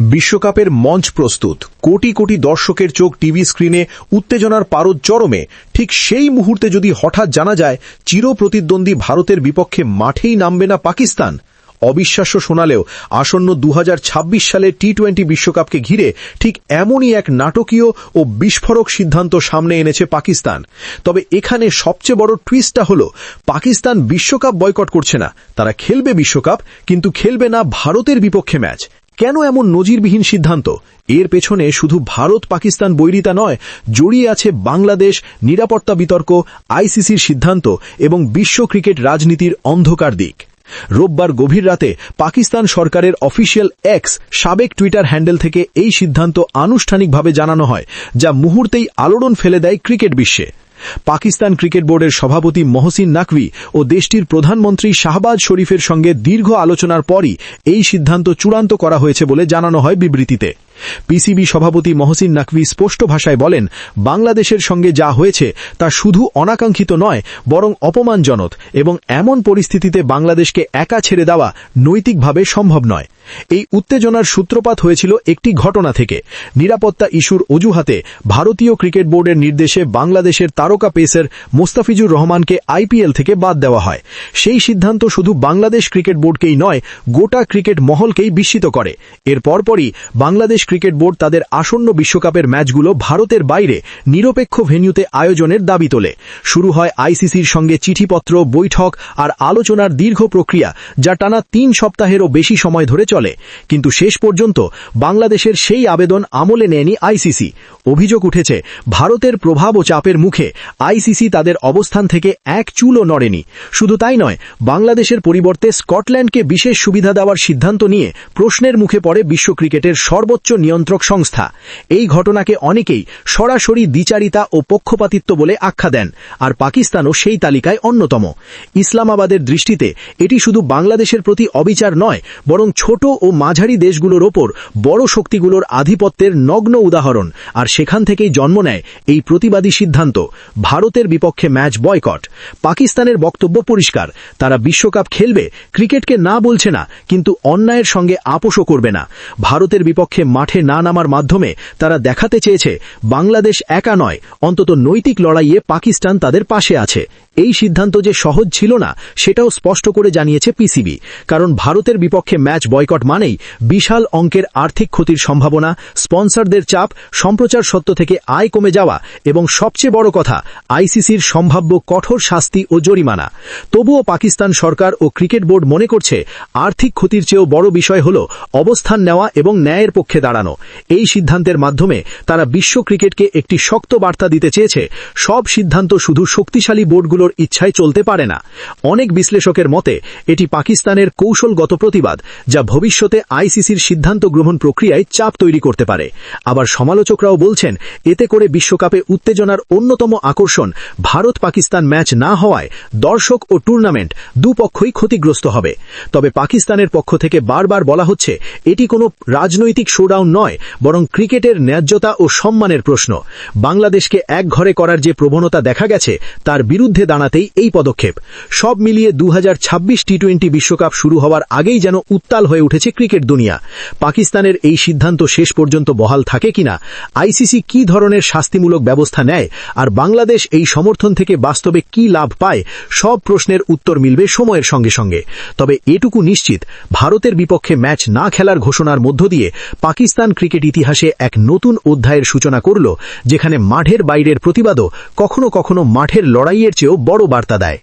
বিশ্বকাপের মঞ্চ প্রস্তুত। কোটি কোটি দর্শকের চোখ টিভি স্ক্রিনে উত্তেজনার পারদ চরমে। ঠিক সেই মুহূর্তে যদি হঠাৎ জানা যায়, চিরপ্রতিদ্বন্দ্বী ভারতের বিপক্ষে মাঠেই নামবে না পাকিস্তান। অবিশ্বাস্য শোনালেও আসন্ন দু হাজার ছাব্বিশ সালে টি টোয়েন্টি বিশ্বকাপকে ঘিরে ঠিক এমনই এক নাটকীয় ও বিস্ফোরক সিদ্ধান্ত সামনে এনেছে পাকিস্তান। তবে এখানে সবচেয়ে বড় টুইস্টটা হল, পাকিস্তান বিশ্বকাপ বয়কট করছে না। তারা খেলবে বিশ্বকাপ, কিন্তু খেলবে না ভারতের বিপক্ষে ম্যাচ কেন এমন নজিরবিহীন সিদ্ধান্ত? এর পেছনে শুধু ভারত পাকিস্তান বৈরিতা নয়, জড়িয়ে আছে বাংলাদেশ, নিরাপত্তা বিতর্ক, আইসিসির সিদ্ধান্ত এবং বিশ্ব ক্রিকেট রাজনীতির অন্ধকার দিক। রোববার গভীর রাতে পাকিস্তান সরকারের অফিসিয়াল এক্স সাবেক টুইটার হ্যান্ডেল থেকে এই সিদ্ধান্ত আনুষ্ঠানিকভাবে জানানো হয়, যা মুহূর্তেই আলোড়ন ফেলে দেয় ক্রিকেট বিশ্বে। পাকিস্তান ক্রিকেট বোর্ডের সভাপতি মহসিন নাকভি ও দেশটির প্রধানমন্ত্রী শাহবাজ শরীফের সঙ্গে দীর্ঘ আলোচনার পরই এই সিদ্ধান্ত চূড়ান্ত করা হয়েছে বলে জানানো হয় বিবৃতিতে। পিসিবি সভাপতি মহসিন নাকভি স্পষ্ট ভাষায় বলেন, বাংলাদেশের সঙ্গে যা হয়েছে তা শুধু অনাকাঙ্ক্ষিত নয়, বরং অপমানজনক এবং এমন পরিস্থিতিতে বাংলাদেশকে একা ছেড়ে দেওয়া নৈতিকভাবে সম্ভব নয়। এই উত্তেজনার সূত্রপাত হয়েছিল একটি ঘটনা থেকে। নিরাপত্তা ইস্যুর অজুহাতে ভারতীয় ক্রিকেট বোর্ডের নির্দেশে বাংলাদেশের তারকা পেসার মোস্তাফিজুর রহমানকে আইপিএল থেকে বাদ দেওয়া হয়। সেই সিদ্ধান্ত শুধু বাংলাদেশ ক্রিকেট বোর্ডকেই নয়, গোটা ক্রিকেট মহলকেই বিস্মিত করে। এর পরপরই বাংলাদেশ ক্রিকেট বোর্ড তাদের আসন্ন বিশ্বকাপের ম্যাচগুলো ভারতের বাইরে, নিরপেক্ষ ভেন্যুতে আয়োজনের দাবি তোলে। শুরু হয় আইসিসির সঙ্গে চিঠিপত্র, বৈঠক আর আলোচনার দীর্ঘ প্রক্রিয়া, যা টানা তিন সপ্তাহেরও বেশি সময় ধরে চলে। কিন্তু শেষ পর্যন্ত বাংলাদেশের সেই আবেদন আমলে নেয়নি আইসিসি। অভিযোগ উঠেছে, ভারতের প্রভাব ও চাপের মুখে আইসিসি তাদের অবস্থান থেকে এক চুলও নড়েনি। শুধু তাই নয়, বাংলাদেশের পরিবর্তে স্কটল্যান্ডকে বিশেষ সুবিধা দেওয়ার সিদ্ধান্ত নিয়ে প্রশ্নের মুখে পড়ে বিশ্ব ক্রিকেটের সর্বোচ্চ নিয়ন্ত্রক সংস্থা। এই ঘটনাকে অনেকেই সরাসরি দ্বিচারিতা ও পক্ষপাতিত্ব বলে আখ্যা দেন, আর পাকিস্তানও সেই তালিকায় অন্যতম। ইসলামাবাদের দৃষ্টিতে এটি শুধু বাংলাদেশের প্রতি অবিচার নয়, বরং ছোট ও মাঝারি দেশগুলোর ওপর বড় শক্তিগুলোর আধিপত্যের নগ্ন উদাহরণ। আর সেখান থেকেই জন্ম নেয় এই প্রতিবাদী সিদ্ধান্ত। ভারতের বিপক্ষে ম্যাচ বয়কট। পাকিস্তানের বক্তব্য পরিষ্কার। তারা বিশ্বকাপ খেলবে, ক্রিকেটকে না বলছে না, কিন্তু অন্যায়ের সঙ্গে আপোষও করবে না। ভারতের বিপক্ষে মাঠে না নামার মাধ্যমে তারা দেখাতে চেয়েছে, বাংলাদেশ একা নয়, অন্তত নৈতিক লড়াইয়ে পাকিস্তান তাদের পাশে আছে। এই সিদ্ধান্ত যে সহজ ছিল না, সেটাও স্পষ্ট করে জানিয়েছে পিসিবি। কারণ ভারতের বিপক্ষে ম্যাচ বয়কট মানেই বিশাল অঙ্কের আর্থিক ক্ষতির সম্ভাবনা, স্পন্সরদের চাপ, সম্প্রচার সত্য থেকে আয় কমে যাওয়া এবং সবচেয়ে বড় কথা, আইসিসির সম্ভাব্য কঠোর শাস্তি ও জরিমানা। তবুও পাকিস্তান সরকার ও ক্রিকেট বোর্ড মনে করছে আর্থিক ক্ষতির চেয়েও বড় বিষয় হল অবস্থান নেওয়া এবং ন্যায়ের পক্ষে দাঁড়ানো। এই সিদ্ধান্তের মাধ্যমে তারা বিশ্ব ক্রিকেটকে একটি শক্ত বার্তা দিতে চেয়েছে, সব সিদ্ধান্ত শুধু শক্তিশালী বোর্ডগুলোর ইচ্ছায় চলতে পারে না। অনেক বিশ্লেষকের মতে, এটি পাকিস্তানের কৌশলগত প্রতিবাদ, যা ভবিষ্যতে আইসিসির সিদ্ধান্ত গ্রহণ প্রক্রিয়ায় চাপ তৈরি করতে পারে। আবার সমালোচকরাও বলছেন, এতে করে বিশ্বকাপে উত্তেজনার অন্যতম আকর্ষণ ভারত পাকিস্তান ম্যাচ না হওয়ায় দর্শক ও টুর্নামেন্ট দুপক্ষই ক্ষতিগ্রস্ত হবে। তবে পাকিস্তানের পক্ষ থেকে বারবার বলা হচ্ছে, এটি কোনো রাজনৈতিক শোডাউন নয়, বরং ক্রিকেটের ন্যায্যতা ও সম্মানের প্রশ্ন। বাংলাদেশকে এক ঘরে করার যে প্রবণতা দেখা গেছে, তার বিরুদ্ধে দাঁড়াতেই এই পদক্ষেপ। সব মিলিয়ে দু টোয়েন্টি বিশ্বকাপ শুরু হওয়ার আগেই যেন উত্তাল হয়ে উঠেছে ক্রিকেট দুনিয়া। পাকিস্তানের এই সিদ্ধান্ত শেষ পর্যন্ত বহাল থাকে কিনা? আইসিসি কি ধরনের শাস্তিমূলক ব্যবস্থা নেয়? আর বাংলাদেশ এই সমর্থন থেকে বাস্তবে কি লাভ পায়? সব প্রশ্নের উত্তর মিলবে সময়ের সঙ্গে সঙ্গে। তবে এটুকু নিশ্চিত, ভারতের বিপক্ষে ম্যাচ না খেলার ঘোষণার মধ্য দিয়ে পাকিস্তান ক্রিকেট ইতিহাসে এক নতুন অধ্যায়ের সূচনা করল, যেখানে মাঠের বাইরের প্রতিবাদও কখনো কখনো মাঠের লড়াইয়ের চেয়েও বড় বার্তা দেয়।